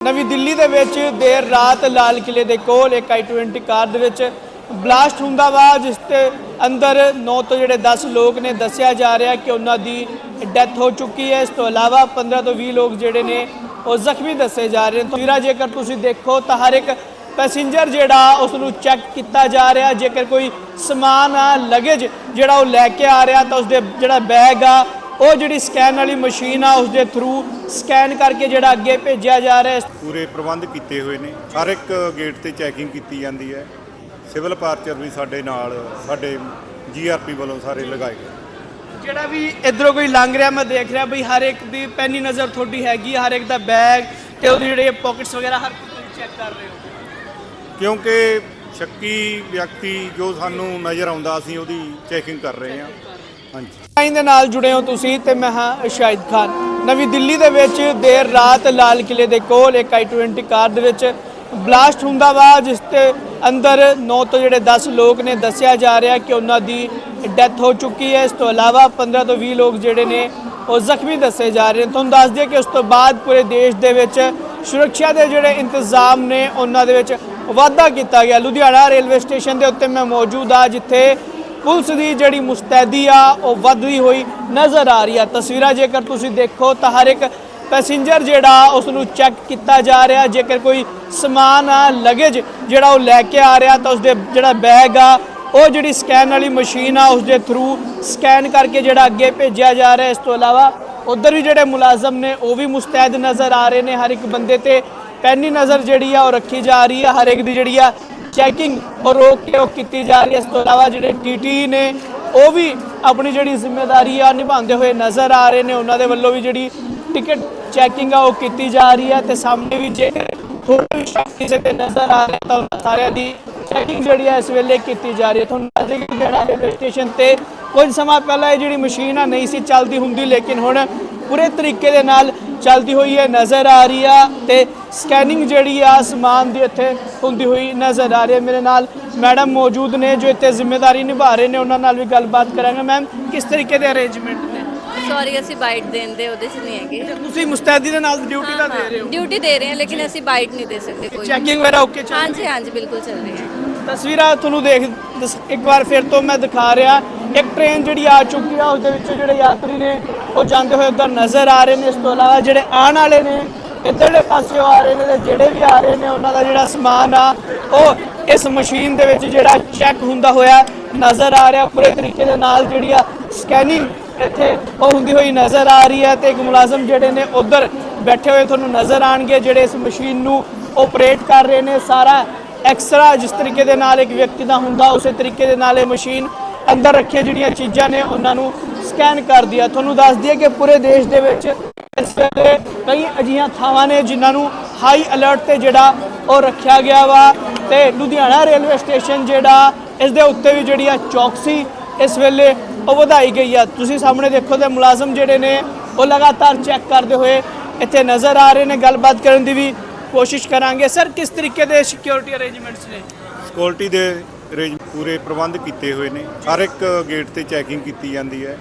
ਨਵੀਂ ਦਿੱਲੀ ਦੇ ਵਿੱਚ ਦੇਰ ਰਾਤ ਲਾਲ ਕਿਲੇ ਦੇ ਕੋਲ ਇੱਕ i20 ਕਾਰ ਦੇ ਵਿੱਚ ਬਲਾਸਟ ਹੁੰਦਾ ਵਾ, ਜਿਸ ਤੇ ਅੰਦਰ 9 ਤੋਂ ਜਿਹੜੇ 10 ਲੋਕ ਨੇ, ਦੱਸਿਆ ਜਾ ਰਿਹਾ ਕਿ ਉਹਨਾਂ ਦੀ ਡੈਥ ਹੋ ਚੁੱਕੀ ਹੈ। ਇਸ ਤੋਂ ਇਲਾਵਾ 15 ਤੋਂ 20 ਲੋਕ ਜਿਹੜੇ ਨੇ, ਉਹ ਜ਼ਖਮੀ ਦੱਸੇ ਜਾ ਰਹੇ ਨੇ। ਤਸਵੀਰਾਂ ਜੇਕਰ ਤੁਸੀਂ ਦੇਖੋ ਤਾਂ ਹਰ ਇੱਕ ਪੈਸੇਂਜਰ ਜਿਹੜਾ ਉਸ ਨੂੰ ਚੈੱਕ ਕੀਤਾ ਜਾ ਰਿਹਾ। ਜੇਕਰ ਕੋਈ ਸਮਾਨ ਆ ਲਗੇਜ ਜਿਹੜਾ ਉਹ ਲੈ ਕੇ ਆ ਰਿਹਾ, ਤਾਂ ਉਸਦੇ ਜਿਹੜਾ ਬੈਗ ਆ, ਉਹ ਜਿਹੜੀ ਸਕੈਨ ਵਾਲੀ ਮਸ਼ੀਨ ਆ ਉਸ ਦੇ ਥਰੂ ਸਕੈਨ ਕਰਕੇ ਜਿਹੜਾ ਅੱਗੇ ਭੇਜਿਆ ਜਾ ਰਿਹਾ ਹੈ। ਪੂਰੇ ਪ੍ਰਬੰਧ ਕੀਤੇ ਹੋਏ ਨੇ। ਹਰ ਇੱਕ ਗੇਟ ਤੇ ਚੈਕਿੰਗ ਕੀਤੀ ਜਾਂਦੀ ਹੈ। ਸਿਵਲ ਪਾਰਚਰ ਵੀ ਸਾਡੇ ਨਾਲ ਸਾਡੇ ਜੀਆਰਪੀ ਵੱਲੋਂ ਸਾਰੇ ਲਗਾਏ ਗਏ। ਜਿਹੜਾ ਵੀ ਇਧਰੋਂ ਕੋਈ ਲੰਘ ਰਿਹਾ ਮੈਂ ਦੇਖ ਰਿਹਾ ਬਈ ਹਰ ਇੱਕ ਦੀ ਪੈਨੀ ਨਜ਼ਰ ਤੁਹਾਡੀ ਹੈਗੀ ਹਰ ਇੱਕ ਦਾ ਬੈਗ ਤੇ ਉਹਦੀ ਜਿਹੜੇ ਪਾਕਟਸ ਵਗੈਰਾ ਹਰ ਕੁਝ ਚੈੱਕ ਕਰ ਰਹੇ ਹੋ। ਕਿਉਂਕਿ ਸ਼ੱਕੀ ਵਿਅਕਤੀ ਜੋ ਸਾਨੂੰ ਨਜ਼ਰ ਆਉਂਦਾ ਅਸੀਂ ਉਹਦੀ ਚੈਕਿੰਗ ਕਰ ਰਹੇ ਹਾਂ। ਹਾਂਜੀ ਲਾਈਨ ਦੇ ਨਾਲ ਜੁੜੇ ਹੋ ਤੁਸੀਂ ਤੇ ਮੈਂ ਹਾਂ ਸ਼ਾਹਿਦ ਖਾਨ। ਨਵੀਂ ਦਿੱਲੀ ਦੇ ਵਿੱਚ ਦੇਰ ਰਾਤ ਲਾਲ ਕਿਲੇ ਦੇ ਕੋਲ ਇੱਕ i20 ਕਾਰ ਦੇ ਵਿੱਚ ਬਲਾਸਟ ਹੁੰਦਾ ਵਾ, ਜਿਸ ਤੇ ਅੰਦਰ 9 ਤੋਂ ਜਿਹੜੇ 10 ਲੋਕ ਨੇ, ਦੱਸਿਆ ਜਾ ਰਿਹਾ ਕਿ ਉਹਨਾਂ ਦੀ ਡੈਥ ਹੋ ਚੁੱਕੀ ਹੈ। ਇਸ ਤੋਂ ਇਲਾਵਾ 15 ਤੋਂ 20 ਲੋਕ ਜਿਹੜੇ ਨੇ, ਉਹ ਜ਼ਖਮੀ ਦੱਸੇ ਜਾ ਰਹੇ ਨੇ। ਤੁਹਾਨੂੰ ਦੱਸ ਦਈਏ ਕਿ ਉਸ ਤੋਂ ਬਾਅਦ ਪੂਰੇ ਦੇਸ਼ ਦੇ ਵਿੱਚ ਸੁਰੱਖਿਆ ਦੇ ਜਿਹੜੇ ਇੰਤਜ਼ਾਮ ਨੇ, ਉਹਨਾਂ ਦੇ ਵਿੱਚ ਵਾਧਾ ਕੀਤਾ ਗਿਆ। ਲੁਧਿਆਣਾ ਰੇਲਵੇ ਸਟੇਸ਼ਨ ਦੇ ਉੱਤੇ ਮੈਂ ਮੌਜੂਦ ਆ ਜਿੱਥੇ ਪੁਲਿਸ ਦੀ ਜਿਹੜੀ ਮੁਸਤੈਦੀ ਆ, ਉਹ ਵੱਧਦੀ ਹੋਈ ਨਜ਼ਰ ਆ ਰਹੀ ਆ। ਤਸਵੀਰਾਂ ਜੇਕਰ ਤੁਸੀਂ ਦੇਖੋ ਤਾਂ ਹਰ ਇੱਕ ਪੈਸੇਂਜਰ ਜਿਹੜਾ ਉਸ ਨੂੰ ਚੈੱਕ ਕੀਤਾ ਜਾ ਰਿਹਾ। ਜੇਕਰ ਕੋਈ ਸਮਾਨ ਆ ਲਗੇਜ ਜਿਹੜਾ ਉਹ ਲੈ ਕੇ ਆ ਰਿਹਾ, ਤਾਂ ਉਸਦੇ ਜਿਹੜਾ ਬੈਗ ਆ, ਉਹ ਜਿਹੜੀ ਸਕੈਨ ਵਾਲੀ ਮਸ਼ੀਨ ਆ ਉਸ ਦੇ ਥਰੂ ਸਕੈਨ ਕਰਕੇ ਜਿਹੜਾ ਅੱਗੇ ਭੇਜਿਆ ਜਾ ਰਿਹਾ। ਇਸ ਤੋਂ ਇਲਾਵਾ ਉਧਰ ਵੀ ਜਿਹੜੇ ਮੁਲਾਜ਼ਮ ਨੇ, ਉਹ ਵੀ ਮੁਸਤੈਦ ਨਜ਼ਰ ਆ ਰਹੇ ਨੇ। ਹਰ ਇੱਕ ਬੰਦੇ ਤੇ ਪੈਨੀ ਨਜ਼ਰ ਜਿਹੜੀ ਆ, ਉਹ ਰੱਖੀ ਜਾ ਰਹੀ ਆ। ਹਰ ਇੱਕ ਦੀ ਜਿਹੜੀ ਆ ਚੈਕਿੰਗ ਔਰ ਰੋਕ ਕੇ ਉਹ ਕੀਤੀ ਜਾ ਰਹੀ ਹੈ। ਇਸ ਤੋਂ ਇਲਾਵਾ ਜਿਹੜੇ ਟੀਟੀ ਨੇ, ਉਹ ਵੀ ਆਪਣੀ ਜਿਹੜੀ ਜ਼ਿੰਮੇਵਾਰੀ ਆ ਨਿਭਾਉਂਦੇ ਹੋਏ ਨਜ਼ਰ ਆ ਰਹੇ ਨੇ। ਉਹਨਾਂ ਦੇ ਵੱਲੋਂ ਵੀ ਜਿਹੜੀ ਟਿਕਟ ਚੈਕਿੰਗ ਆ ਉਹ ਕੀਤੀ ਜਾ ਰਹੀ ਹੈ ਤੇ ਸਾਹਮਣੇ ਵੀ ਜੇ ਹੋਰ ਵੀ ਸ਼ਖਸ ਕਿਸੇ ਤੇ ਨਜ਼ਰ ਆ ਰਿਹਾ ਤਾਂ ਉਹਨਾਂ ਸਾਰਿਆਂ ਦੀ ਚੈਕਿੰਗ ਜਿਹੜੀ ਹੈ ਇਸ ਵੇਲੇ ਕੀਤੀ ਜਾ ਰਹੀ ਹੈ। ਤੁਹਾਨੂੰ ਦੱਸ ਦਈਏ ਜਿਹੜਾ ਰੇਲਵੇ ਸਟੇਸ਼ਨ ਤੇ ਕੁਝ ਸਮਾਂ ਪਹਿਲਾਂ ਇਹ ਜਿਹੜੀ ਮਸ਼ੀਨ ਆ ਨਹੀਂ ਸੀ, ਚੱਲਦੀ ਹੁੰਦੀ, ਲੇਕਿਨ ਹੁਣ ਪੂਰੇ ਤਰੀਕੇ ਦੇ ਨਾਲ ਚੱਲਦੀ ਹੋਈ ਹੈ ਨਜ਼ਰ ਆ ਰਹੀ ਆ ਤੇ ਸਕੈਨਿੰਗ ਜਿਹੜੀ ਆ ਸਮਾਨ ਦੀ ਇੱਥੇ ਹੁੰਦੀ ਹੋਈ ਨਜ਼ਰ ਆ ਰਹੀ ਹੈ। ਮੇਰੇ ਨਾਲ ਮੈਡਮ ਮੌਜੂਦ ਨੇ ਜੋ ਇੱਥੇ ਜ਼ਿੰਮੇਵਾਰੀ ਨਿਭਾ ਰਹੇ ਨੇ ਉਹਨਾਂ ਨਾਲ ਵੀ ਗੱਲਬਾਤ ਕਰਾਂਗੇ। ਮੈਮ ਕਿਸ ਤਰੀਕੇ ਦੇ ਅਰੇਂਜਮੈਂਟ ਨੇ? ਸੌਰੀ ਅਸੀਂ ਬਾਈਟ ਦੇਣ ਦੇ ਉਹਦੇ 'ਚ ਨਹੀਂ ਹੈਗੇ। ਤੁਸੀਂ ਮੁਸਤੈਦੀ ਦੇ ਨਾਲ ਡਿਊਟੀ ਤਾਂ ਦੇ ਰਹੇ ਹੋ। ਡਿਊਟੀ ਦੇ ਰਹੇ ਹਾਂ ਲੇਕਿਨ ਅਸੀਂ ਬਾਈਟ ਨਹੀਂ ਦੇ ਸਕਦੇ ਕੋਈ ਚੈਕਿੰਗ ਵਗੈਰਾ ਓਕੇ ਚੱਲ ਹਾਂਜੀ ਹਾਂਜੀ ਬਿਲਕੁਲ ਚੱਲ ਰਹੀ ਹੈ। ਤਸਵੀਰਾਂ ਤੁਹਾਨੂੰ ਦੇਖ ਦਸ- ਇੱਕ ਵਾਰ ਫਿਰ ਤੋਂ ਮੈਂ ਦਿਖਾ ਰਿਹਾ। ਇੱਕ ਟ੍ਰੇਨ ਜਿਹੜੀ ਆ ਚੁੱਕੀ ਆ ਉਸ ਦੇ ਵਿੱਚੋਂ ਜਿਹੜੇ ਯਾਤਰੀ ਨੇ, ਉਹ ਜਾਂਦੇ ਹੋਏ ਉੱਧਰ ਨਜ਼ਰ ਆ ਰਹੇ ਨੇ। ਇਸ ਤੋਂ ਇਲਾਵਾ ਜਿਹੜੇ ਆਉਣ ਵਾਲੇ ਨੇ, ਇੱਧਰਲੇ ਪਾਸਿਓਂ ਆ ਰਹੇ ਨੇ ਤੇ ਜਿਹੜੇ ਵੀ ਆ ਰਹੇ ਨੇ, ਉਹਨਾਂ ਦਾ ਜਿਹੜਾ ਸਮਾਨ ਆ, ਉਹ ਇਸ ਮਸ਼ੀਨ ਦੇ ਵਿੱਚ ਜਿਹੜਾ ਚੈੱਕ ਹੁੰਦਾ ਹੋਇਆ ਨਜ਼ਰ ਆ ਰਿਹਾ। ਪੂਰੇ ਤਰੀਕੇ ਦੇ ਨਾਲ ਜਿਹੜੀ ਆ ਸਕੈਨਿੰਗ ਇੱਥੇ ਉਹ ਹੁੰਦੀ ਹੋਈ ਨਜ਼ਰ ਆ ਰਹੀ ਹੈ ਤੇ ਇੱਕ ਮੁਲਾਜ਼ਮ ਜਿਹੜੇ ਨੇ ਉਧਰ ਬੈਠੇ ਹੋਏ ਤੁਹਾਨੂੰ ਨਜ਼ਰ ਆਣਗੇ ਜਿਹੜੇ ਇਸ ਮਸ਼ੀਨ ਨੂੰ ਆਪਰੇਟ ਕਰ ਰਹੇ ਨੇ। ਸਾਰਾ ਐਕਸਰਾ ਜਿਸ ਤਰੀਕੇ ਦੇ ਨਾਲ ਇੱਕ ਵਿਅਕਤੀ ਦਾ ਹੁੰਦਾ, ਉਸੇ ਤਰੀਕੇ ਦੇ ਨਾਲ ਇਹ ਮਸ਼ੀਨ ਅੰਦਰ ਰੱਖੀਆਂ ਜਿਹੜੀਆਂ ਚੀਜ਼ਾਂ ਨੇ, ਉਹਨਾਂ ਨੂੰ ਸਕੈਨ ਕਰਦੀ ਆ ਤੁਹਾਨੂੰ ਦੱਸ ਦਈਏ ਕਿ ਪੂਰੇ ਦੇਸ਼ ਦੇ ਵਿੱਚ ਇਸ ਵੇਲੇ ਕਈ ਅਜਿਹੀਆਂ ਥਾਵਾਂ ਨੇ ਜਿਨ੍ਹਾਂ ਨੂੰ ਹਾਈ ਅਲਰਟ ਤੇ ਜਿਹੜਾ ਉਹ ਰੱਖਿਆ ਗਿਆ ਵਾ। ਤੇ ਲੁਧਿਆਣਾ ਰੇਲਵੇ ਸਟੇਸ਼ਨ ਜਿਹੜਾ, ਇਸ ਦੇ ਉੱਤੇ ਵੀ ਜਿਹੜੀ ਆ ਚੌਕਸੀ ਇਸ ਵੇਲੇ ਉਹ ਵਧਾਈ ਗਈ ਆ। ਤੁਸੀਂ ਸਾਹਮਣੇ ਦੇਖੋ ਤੇ ਮੁਲਾਜ਼ਮ ਜਿਹੜੇ ਨੇ, ਉਹ ਲਗਾਤਾਰ ਚੈੱਕ ਕਰਦੇ ਹੋਏ ਇੱਥੇ ਨਜ਼ਰ ਆ ਰਹੇ ਨੇ। ਗੱਲਬਾਤ ਕਰਨ ਦੀ ਵੀ ਕੋਸ਼ਿਸ਼ ਕਰਾਂਗੇ। ਸਰ ਕਿਸ ਤਰੀਕੇ ਦੇ ਸਿਕਿਉਰਿਟੀ ਅਰੇਂਜਮੈਂਟਸ ਨੇ? ਸਿਕਿਉਰਿਟੀ ਦੇ ਅਰੇਂਜ ਪੂਰੇ ਪ੍ਰਬੰਧ ਕੀਤੇ ਹੋਏ ਨੇ। ਹਰ ਇੱਕ ਗੇਟ ਤੇ ਚੈਕਿੰਗ ਕੀਤੀ ਜਾਂਦੀ ਹੈ।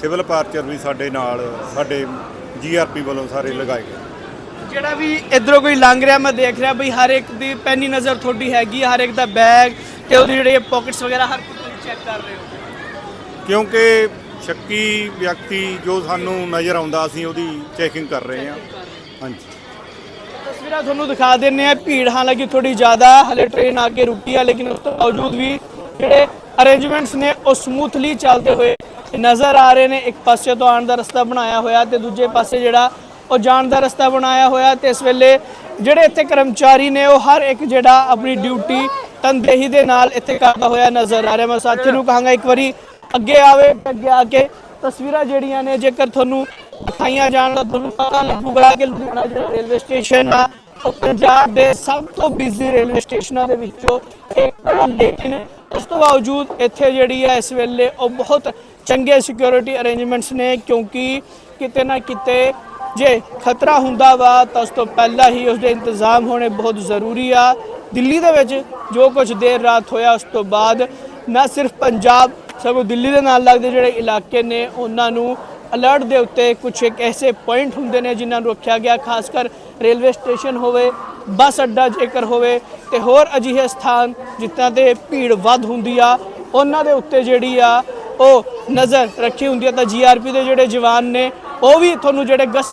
ਸਿਵਲ ਪਾਰਚਰ ਵੀ ਸਾਡੇ ਨਾਲ ਸਾਡੇ ਜੀਆਰਪੀ ਵੱਲੋਂ ਸਾਰੇ ਲਗਾਏ ਗਏ। ਜਿਹੜਾ ਵੀ ਇਧਰੋਂ ਕੋਈ ਲੰਘ ਰਿਹਾ ਮੈਂ ਦੇਖ ਰਿਹਾ ਬਈ ਹਰ ਇੱਕ ਦੀ ਪੈਨੀ ਨਜ਼ਰ ਤੁਹਾਡੀ ਹੈਗੀ ਹਰ ਇੱਕ ਦਾ ਬੈਗ ਤੇ ਉਹਦੀ ਜਿਹੜੇ ਪਾਕਟਸ ਵਗੈਰਾ ਹਰ ਕੁਝ ਚੈੱਕ ਕਰ ਰਹੇ ਹੋ। ਕਿਉਂਕਿ ਸ਼ੱਕੀ ਵਿਅਕਤੀ ਜੋ ਸਾਨੂੰ ਨਜ਼ਰ ਆਉਂਦਾ ਅਸੀਂ ਉਹਦੀ ਚੈਕਿੰਗ ਕਰ ਰਹੇ ਹਾਂ। ਹਾਂਜੀ। ਤਸਵੀਰਾਂ ਤੁਹਾਨੂੰ ਦਿਖਾ ਦਿੰਨੇ ਆ ਭੀੜ ਹਾਲਾਂਕਿ ਥੋੜੀ ਜ਼ਿਆਦਾ ਹੈ, ਹਲੇ ਟ੍ਰੇਨ ਆ ਕੇ ਰੁਕੀ ਆ ਲੇਕਿਨ ਉਸ ਤੋਂ ਬਾਵਜੂਦ ਵੀ ਜਿਹੜੇ ਅਰੇਂਜਮੈਂਟਸ ਨੇ ਉਹ ਸਮੂਥਲੀ ਚੱਲਦੇ ਹੋਏ ਨਜ਼ਰ ਆ ਰਹੇ ਨੇ। ਇੱਕ ਪਾਸੇ ਤੋਂ ਆਉਣ ਦਾ ਰਸਤਾ ਬਣਾਇਆ ਹੋਇਆ ਤੇ ਦੂਜੇ ਪਾਸੇ ਜਿਹੜਾ ਉਹ ਜਾਣ ਦਾ ਰਸਤਾ ਬਣਾਇਆ ਹੋਇਆ ਤੇ ਇਸ ਵੇਲੇ ਜਿਹੜੇ ਇੱਥੇ ਕਰਮਚਾਰੀ ਨੇ ਉਹ ਹਰ ਇੱਕ ਜਿਹੜਾ ਆਪਣੀ ਡਿਊਟੀ ਤਨਦੇਹੀ ਦੇ ਨਾਲ ਇੱਥੇ ਕਰਦਾ ਹੋਇਆ ਨਜ਼ਰ ਆ ਰਿਹਾ। ਮੈਂ ਸਾਥੀ ਨੂੰ ਕਹਾਂਗਾ ਇੱਕ ਵਾਰੀ ਅੱਗੇ ਆਵੇ ਅੱਗੇ ਆ ਕੇ ਤਸਵੀਰਾਂ ਜਿਹੜੀਆਂ ਨੇ ਜੇਕਰ ਤੁਹਾਨੂੰ ਦਿਖਾਈਆਂ ਜਾਣ ਤਾਂ ਤੁਹਾਨੂੰ ਪਤਾ ਲੱਗੂਗਾ ਕਿ ਲੁਧਿਆਣਾ ਜਿਹੜਾ ਰੇਲਵੇ ਸਟੇਸ਼ਨ ਆ ਪੰਜਾਬ ਦੇ ਸਭ ਤੋਂ ਬਿਜ਼ੀ ਰੇਲਵੇ ਸਟੇਸ਼ਨਾਂ ਦੇ ਵਿੱਚੋਂ ਇੱਕ ਲੇਕਿਨ ਉਸ ਤੋਂ ਬਾਵਜੂਦ ਇੱਥੇ ਜਿਹੜੀ ਹੈ ਇਸ ਵੇਲੇ ਉਹ ਬਹੁਤ ਚੰਗੇ ਸਿਕਿਉਰਿਟੀ ਅਰੇਂਜਮੈਂਟਸ ਨੇ ਕਿਉਂਕਿ ਕਿਤੇ ਨਾ ਕਿਤੇ ਜੇ ਖਤਰਾ ਹੁੰਦਾ ਵਾ ਤਾਂ ਉਸ ਤੋਂ ਪਹਿਲਾਂ ਹੀ ਉਸ ਦੇ ਇੰਤਜ਼ਾਮ ਹੋਣੇ ਬਹੁਤ ਜ਼ਰੂਰੀ ਆ। ਦਿੱਲੀ ਦੇ ਵਿੱਚ ਜੋ ਕੁਝ ਦੇਰ ਰਾਤ ਹੋਇਆ ਉਸ ਤੋਂ ਬਾਅਦ ਨਾ ਸਿਰਫ ਪੰਜਾਬ, ਸਗੋਂ ਦਿੱਲੀ ਦੇ ਨਾਲ ਲੱਗਦੇ ਜਿਹੜੇ ਇਲਾਕੇ ਨੇ ਉਹਨਾਂ ਨੂੰ ਅਲਰਟ ਦੇ ਉੱਤੇ ਕੁਝ ਇੱਕ ਐਸੇ ਪੁਆਇੰਟ ਹੁੰਦੇ ਨੇ ਜਿਨ੍ਹਾਂ ਨੂੰ ਰੱਖਿਆ ਗਿਆ, ਖਾਸ ਕਰ ਰੇਲਵੇ ਸਟੇਸ਼ਨ ਹੋਵੇ, ਬੱਸ ਅੱਡਾ ਜੇਕਰ ਹੋਵੇ ਤੇ ਹੋਰ ਅਜਿਹੇ ਸਥਾਨ ਜਿੱਥਾਂ ਤੇ ਭੀੜ ਵੱਧ ਹੁੰਦੀ ਆ, ਉਹਨਾਂ ਦੇ ਉੱਤੇ ਜਿਹੜੀ ਆ ਉਹ ਨਜ਼ਰ ਰੱਖੀ ਹੁੰਦੀ ਆ। ਤਾਂ ਜੀਆਰਪੀ ਦੇ ਜਿਹੜੇ ਜਵਾਨ ਨੇ, ਉਹ ਵੀ ਤੁਹਾਨੂੰ ਜਿਹੜੇ ਗਸ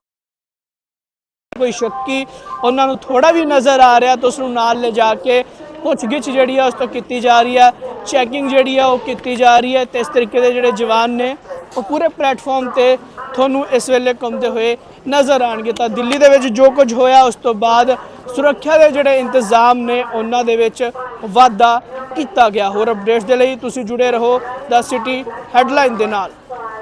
ਕੋਈ ਸ਼ੱਕੀ, ਉਹਨਾਂ ਨੂੰ ਥੋੜਾ ਵੀ ਨਜ਼ਰ ਆ ਰਿਹਾ ਤਾਂ ਉਸ ਨੂੰ ਨਾਲ ਲੈ ਜਾ ਕੇ ਪੁੱਛਗਿੱਛ ਜਿਹੜੀ ਆ ਉਸ ਤੋਂ ਕੀਤੀ ਜਾ ਰਹੀ ਆ ਚੈਕਿੰਗ ਜਿਹੜੀ ਆ ਉਹ ਕੀਤੀ ਜਾ ਰਹੀ ਹੈ ਤੇ ਇਸ ਤਰੀਕੇ ਦੇ ਜਿਹੜੇ ਜਵਾਨ ਨੇ ਉਹ ਪੂਰੇ ਪਲੇਟਫਾਰਮ ਤੇ ਤੁਹਾਨੂੰ ਇਸ ਵੇਲੇ ਘੁੰਮਦੇ ਹੋਏ ਨਜ਼ਰ ਆਣਗੇ। ਤਾਂ ਦਿੱਲੀ ਦੇ ਵਿੱਚ ਜੋ ਕੁਝ ਹੋਇਆ, ਉਸ ਤੋਂ ਬਾਅਦ ਸੁਰੱਖਿਆ ਦੇ ਜਿਹੜੇ ਇੰਤਜ਼ਾਮ ਨੇ, ਉਹਨਾਂ ਦੇ ਵਿੱਚ ਵਾਧਾ ਕੀਤਾ ਗਿਆ। ਹੋਰ ਅਪਡੇਟਸ ਦੇ ਲਈ ਤੁਸੀਂ ਜੁੜੇ ਰਹੋ ਦਾ ਸਿਟੀ ਹੈਡਲਾਈਨ ਦੇ ਨਾਲ।